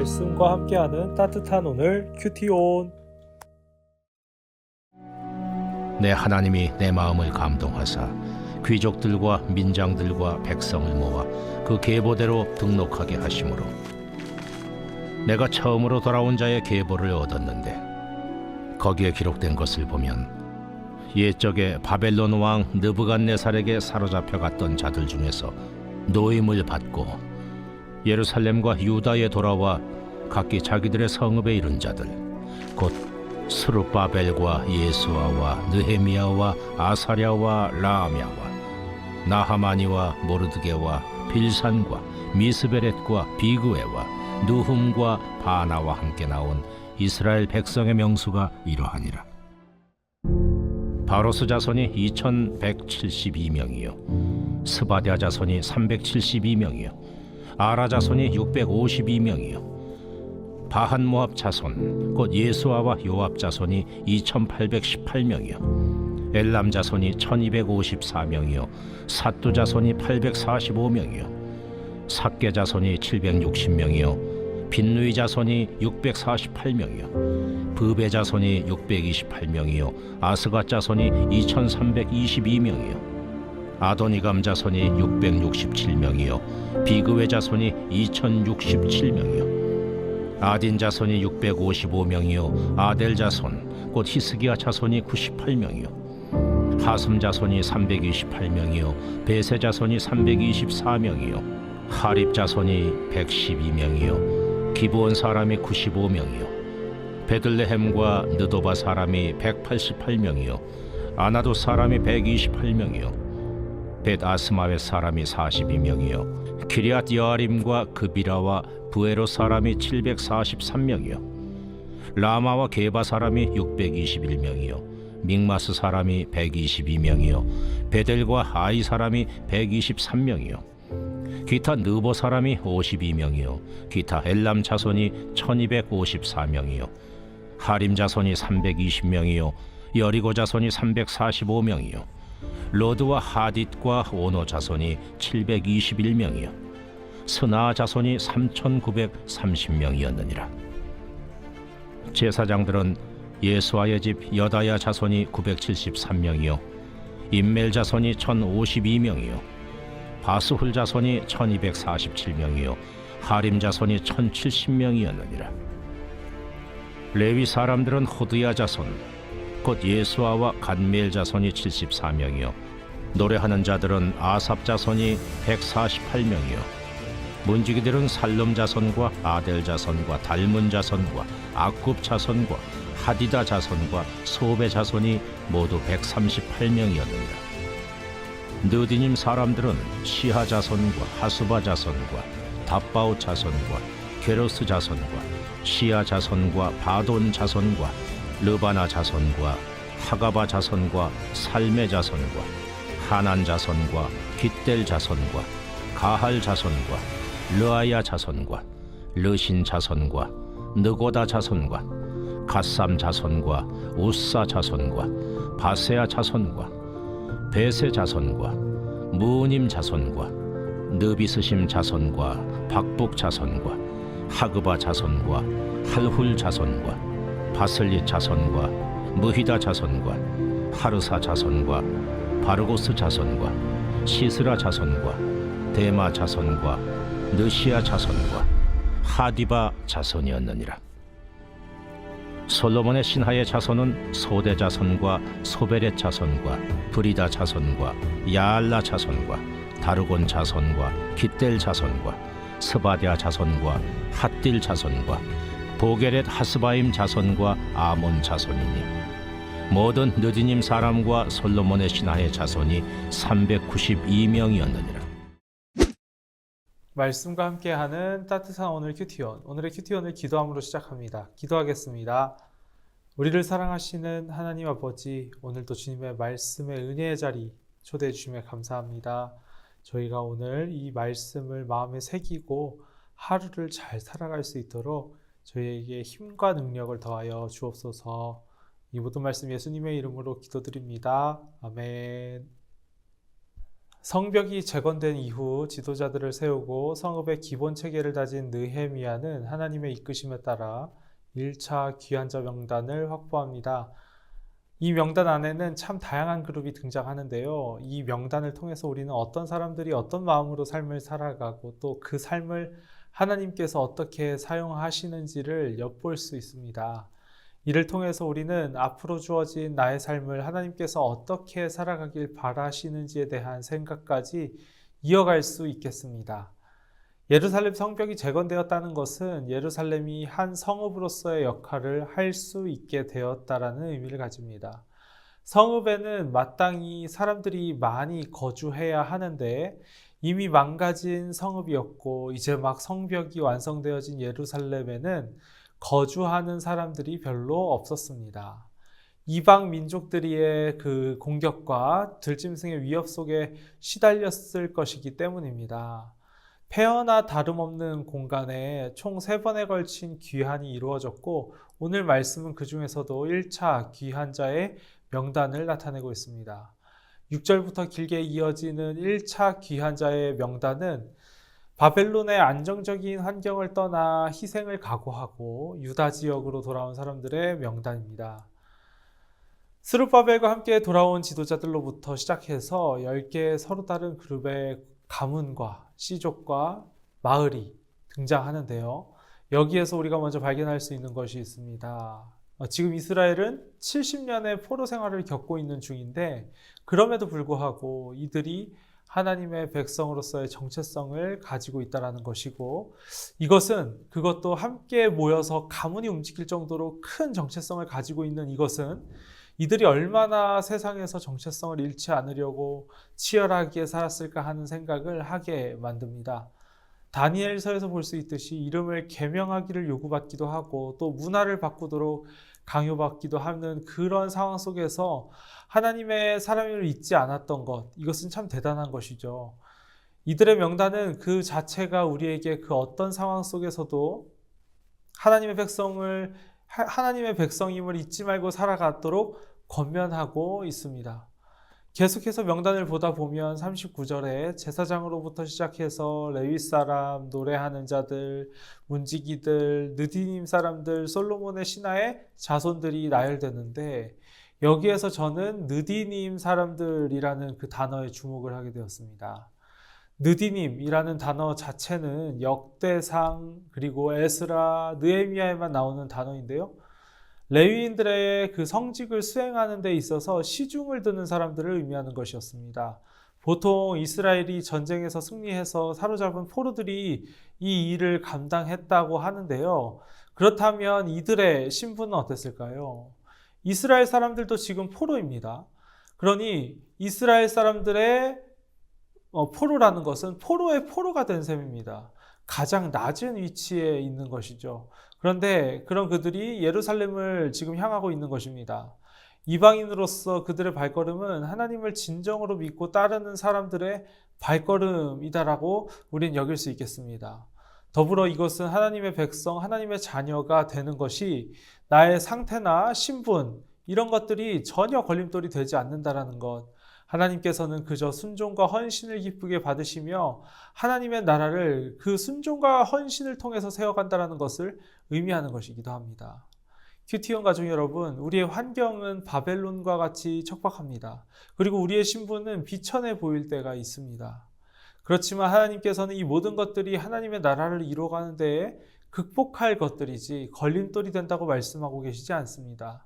말씀과 함께하는 따뜻한 오늘 큐티온. 내 하나님이 내 마음을 감동하사 귀족들과 민장들과 백성을 모아 그 계보대로 등록하게 하심으로 내가 처음으로 돌아온 자의 계보를 얻었는데 거기에 기록된 것을 보면 옛적에 바벨론 왕 느부갓네살에게 사로잡혀 갔던 자들 중에서 노임을 받고 예루살렘과 유다에 돌아와 각기 자기들의 성읍에 이른 자들 곧 스룹바벨과 예수아와 느헤미야와 아사랴와 라아мя와 나하마니와 모르드게와 빌산과 미스베렛과 비그웨와 누훔과 바나와 함께 나온 이스라엘 백성의 명수가 이러하니라. 바로스 자손이 2172명이요 스바디아 자손이 372명이요 아라 자손이 652명이요. 바한 모압 자손 곧 예수아와 요압 자손이 2818명이요. 엘람 자손이 1254명이요. 사뚜 자손이 845명이요. 삭게 자손이 760명이요. 빈누이 자손이 648명이요. 부베 자손이 628명이요. 아스가 자손이 2322명이요 아도니 감 자손이 667명이요. 비그웨 자손이 2067명이요. 아딘 자손이 655명이요. 아델 자손 곧 히스기야 자손이 98명이요. 하슴 자손이 328명이요. 베세 자손이 324명이요. 하립 자손이 112명이요. 기브온 사람이 95명이요. 베들레헴과 느도바 사람이 188명이요. 아나도 사람이 128명이요 벳 아스마웨 사람이 42명이요. 기리앗 여아림과 그비라와 부에로 사람이 743명이요. 라마와 게바 사람이 621명이요. 믹마스 사람이 122명이요. 베델과 아이 사람이 123명이요. 기타 느보 사람이 52명이요. 기타 엘람 자손이 1254명이요. 하림 자손이 320명이요. 여리고 자손이 345명이요 로드와 하딧과 오노 자손이 721명이요. 스나 자손이 3,930명이었느니라. 제사장들은 예수아의 집 여다야 자손이 973명이요. 임멜 자손이 1,052명이요. 바스훌 자손이 1247명이요. 하림 자손이 1070명이었느니라. 레위 사람들은 호드야 자손 곧 예수아와 간멜 자손이 74명이요. 노래하는 자들은 아삽 자손이 148명이요. 문지기들은 살름 자손과 아델 자손과 달문 자손과 아굽 자손과 하디다 자손과 소베 자손이 모두 138명이었느니라. 느디님 사람들은 시하 자손과 하수바 자손과 답바오 자손과 게로스 자손과 시아 자손과 바돈 자손과 르바나 자손과 하가바 자손과 살메 자손과 하난 자손과 깃델 자손과 가할 자손과 르아야 자손과 르신 자손과 느고다 자손과 갓삼 자손과 우사 자손과 바세아 자손과 베세 자손과 무님 자손과 느비스심 자손과 박북 자손과 하그바 자손과 할훌 자손과 바슬리 자손과 무히다 자손과 하르사 자손과 바르고스 자손과 시스라 자손과 데마 자손과 느시아 자손과 하디바 자손이었느니라. 솔로몬의 신하의 자손은 소대 자손과 소베렛 자손과 브리다 자손과 야알라 자손과 다르곤 자손과 깃델 자손과 스바디아 자손과 핫딜 자손과 보게렛 하스바임 자손과 아몬 자손이니 모든 느디님 사람과 솔로몬의 신하의 자손이 392명이었느니라 말씀과 함께하는 따뜻한 오늘 큐티온 오늘의 큐티온을 기도함으로 시작합니다. 기도하겠습니다. 우리를 사랑하시는 하나님 아버지 오늘도 주님의 말씀의 은혜의 자리 초대해 주심에 감사합니다. 저희가 오늘 이 말씀을 마음에 새기고 하루를 잘 살아갈 수 있도록 저희에게 힘과 능력을 더하여 주옵소서. 이 모든 말씀 예수님의 이름으로 기도드립니다. 아멘. 성벽이 재건된 이후 지도자들을 세우고 성읍의 기본 체계를 다진 느헤미야는 하나님의 이끄심에 따라 1차 귀환자 명단을 확보합니다. 이 명단 안에는 참 다양한 그룹이 등장하는데요. 이 명단을 통해서 우리는 어떤 사람들이 어떤 마음으로 삶을 살아가고 또 그 삶을 하나님께서 어떻게 사용하시는지를 엿볼 수 있습니다. 이를 통해서 우리는 앞으로 주어진 나의 삶을 하나님께서 어떻게 살아가길 바라시는지에 대한 생각까지 이어갈 수 있겠습니다. 예루살렘 성벽이 재건되었다는 것은 예루살렘이 한 성읍으로서의 역할을 할 수 있게 되었다라는 의미를 가집니다. 성읍에는 마땅히 사람들이 많이 거주해야 하는데 이미 망가진 성읍이었고 이제 막 성벽이 완성되어진 예루살렘에는 거주하는 사람들이 별로 없었습니다. 이방 민족들의 그 공격과 들짐승의 위협 속에 시달렸을 것이기 때문입니다. 폐허나 다름없는 공간에 총세 번에 걸친 귀환이 이루어졌고 오늘 말씀은 그 중에서도 1차 귀환자의 명단을 나타내고 있습니다. 6절부터 길게 이어지는 1차 귀환자의 명단은 바벨론의 안정적인 환경을 떠나 희생을 각오하고 유다 지역으로 돌아온 사람들의 명단입니다. 스룹바벨과 함께 돌아온 지도자들로부터 시작해서 10개의 서로 다른 그룹의 가문과 씨족과 마을이 등장하는데요. 여기에서 우리가 먼저 발견할 수 있는 것이 있습니다. 어, 지금 이스라엘은 70년의 포로 생활을 겪고 있는 중인데 그럼에도 불구하고 이들이 하나님의 백성으로서의 정체성을 가지고 있다라는 것이고 이것은 그것도 함께 모여서 가문이 움직일 정도로 큰 정체성을 가지고 있는 이것은 이들이 얼마나 세상에서 정체성을 잃지 않으려고 치열하게 살았을까 하는 생각을 하게 만듭니다. 다니엘서에서 볼 수 있듯이 이름을 개명하기를 요구받기도 하고 또 문화를 바꾸도록 강요받기도 하는 그런 상황 속에서 하나님의 사람임을 잊지 않았던 것, 이것은 참 대단한 것이죠. 이들의 명단은 그 자체가 우리에게 그 어떤 상황 속에서도 하나님의 백성을 하- 하나님의 백성임을 잊지 말고 살아가도록 권면하고 있습니다. 계속해서 명단을 보다 보면 39절에 제사장으로부터 시작해서 레위 사람, 노래하는 자들, 문지기들, 느디님 사람들, 솔로몬의 신하의 자손들이 나열되는데 여기에서 저는 느디님 사람들이라는 그 단어에 주목을 하게 되었습니다. 느디님이라는 단어 자체는 역대상 그리고 에스라, 느헤미야에만 나오는 단어인데요. 레위인들의 그 성직을 수행하는 데 있어서 시중을 드는 사람들을 의미하는 것이었습니다. 보통 이스라엘이 전쟁에서 승리해서 사로잡은 포로들이 이 일을 감당했다고 하는데요. 그렇다면 이들의 신분은 어땠을까요? 이스라엘 사람들도 지금 포로입니다. 그러니 이스라엘 사람들의 어, 포로라는 것은 포로의 포로가 된 셈입니다. 가장 낮은 위치에 있는 것이죠. 그런데 그런 그들이 예루살렘을 지금 향하고 있는 것입니다. 이방인으로서 그들의 발걸음은 하나님을 진정으로 믿고 따르는 사람들의 발걸음이다라고 우리는 여길 수 있겠습니다. 더불어 이것은 하나님의 백성, 하나님의 자녀가 되는 것이 나의 상태나 신분, 이런 것들이 전혀 걸림돌이 되지 않는다라는 것. 하나님께서는 그저 순종과 헌신을 기쁘게 받으시며 하나님의 나라를 그 순종과 헌신을 통해서 세워간다라는 것을 의미하는 것이기도 합니다. 큐티온 가족 여러분, 우리의 환경은 바벨론과 같이 척박합니다. 그리고 우리의 신분은 비천해 보일 때가 있습니다. 그렇지만 하나님께서는 이 모든 것들이 하나님의 나라를 이루어가는 데에 극복할 것들이지 걸림돌이 된다고 말씀하고 계시지 않습니다.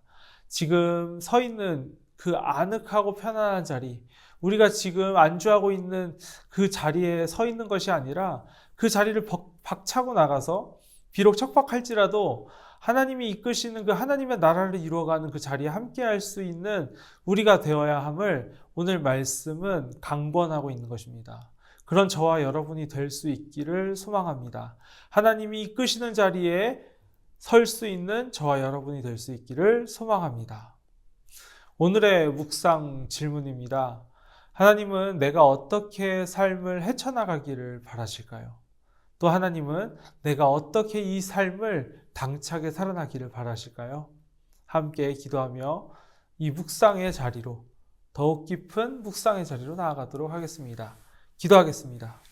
지금 서 있는 그 아늑하고 편안한 자리, 우리가 지금 안주하고 있는 그 자리에 서 있는 것이 아니라 그 자리를 벅- 박차고 나가서 비록 척박할지라도 하나님이 이끄시는 그 하나님의 나라를 이루어가는 그 자리에 함께 할 수 있는 우리가 되어야 함을 오늘 말씀은 강권하고 있는 것입니다. 그런 저와 여러분이 될 수 있기를 소망합니다. 하나님이 이끄시는 자리에 설 수 있는 저와 여러분이 될 수 있기를 소망합니다. 오늘의 묵상 질문입니다. 하나님은 내가 어떻게 삶을 헤쳐나가기를 바라실까요? 또 하나님은 내가 어떻게 이 삶을 당차게 살아나기를 바라실까요? 함께 기도하며 이 묵상의 자리로 더욱 깊은 묵상의 자리로 나아가도록 하겠습니다. 기도하겠습니다.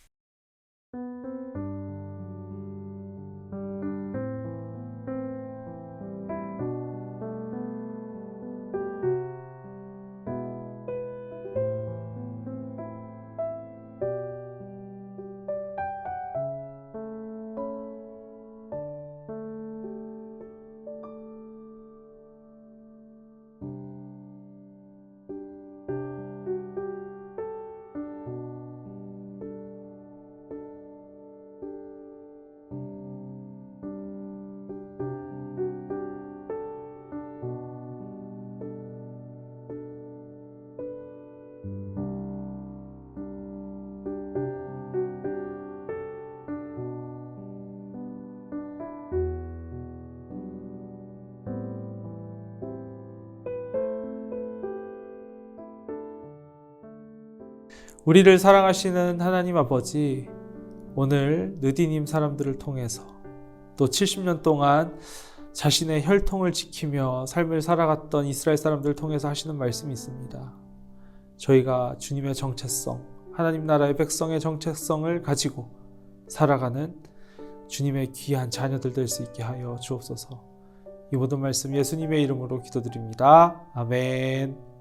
우리를 사랑하시는 하나님 아버지, 오늘 느디님 사람들을 통해서 또 70년 동안 자신의 혈통을 지키며 삶을 살아갔던 이스라엘 사람들을 통해서 하시는 말씀이 있습니다. 저희가 주님의 정체성, 하나님 나라의 백성의 정체성을 가지고 살아가는 주님의 귀한 자녀들 될 수 있게 하여 주옵소서. 이 모든 말씀 예수님의 이름으로 기도드립니다. 아멘.